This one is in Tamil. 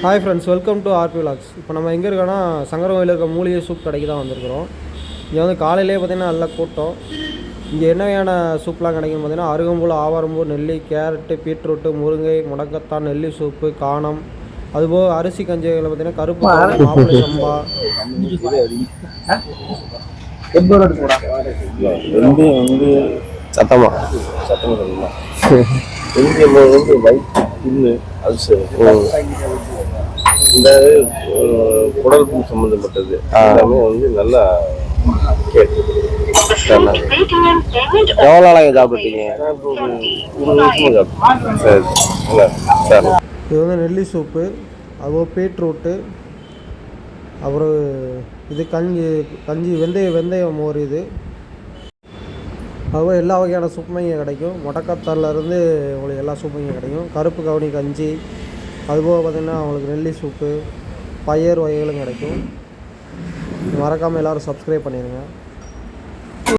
Hi friends welcome to RP vlogs இப்போ நம்ம எங்கே இருக்கோன்னா சங்கரகோயில் இருக்க மூலிகை சூப் கடைக்கு தான் வந்திருக்கிறோம். இங்கே வந்து காலையிலே பார்த்தீங்கன்னா நல்ல கூட்டம். இங்கே என்ன வகையான சூப்லாம் கிடைக்கும்னு பார்த்தீங்கன்னா அருகம்புல் ஆவாரம்பூ நெல்லி கேரட்டு பீட்ரூட்டு முருங்கை முடக்கத்தான் நெல்லி சூப்பு காணம். அதுபோக அரிசி கஞ்சிகளை பார்த்தீங்கன்னா கருப்பு மாப்பிளை சம்பா. வந்து வந்து புண்ணு அல்சர் இந்த குடல் சம்பந்தப்பட்டது எல்லாமே வந்து நல்லா கேட்குது எவ்வளோ நாளாக சாப்பிட்டீங்க. சரி நல்லா சார் இது வந்து நெல்லி சூப்பு அதுபோக பீட்ரூட்டு அப்புறம் இது கஞ்சி கஞ்சி வெந்தய வெந்தயம் மோர் இது. அதுவும் எல்லா வகையான சூப்புமே இங்கே கிடைக்கும். முடக்கத்தான்லேருந்து உங்களுக்கு எல்லா சூப்பும் இங்கே கிடைக்கும். கருப்பு கவுனி கஞ்சி. அதுபோக பார்த்திங்கன்னா உங்களுக்கு நெல்லி சூப்பு பயிர் வகைகளும் கிடைக்கும். மறக்காமல் எல்லோரும் சப்ஸ்கிரைப் பண்ணிடுங்க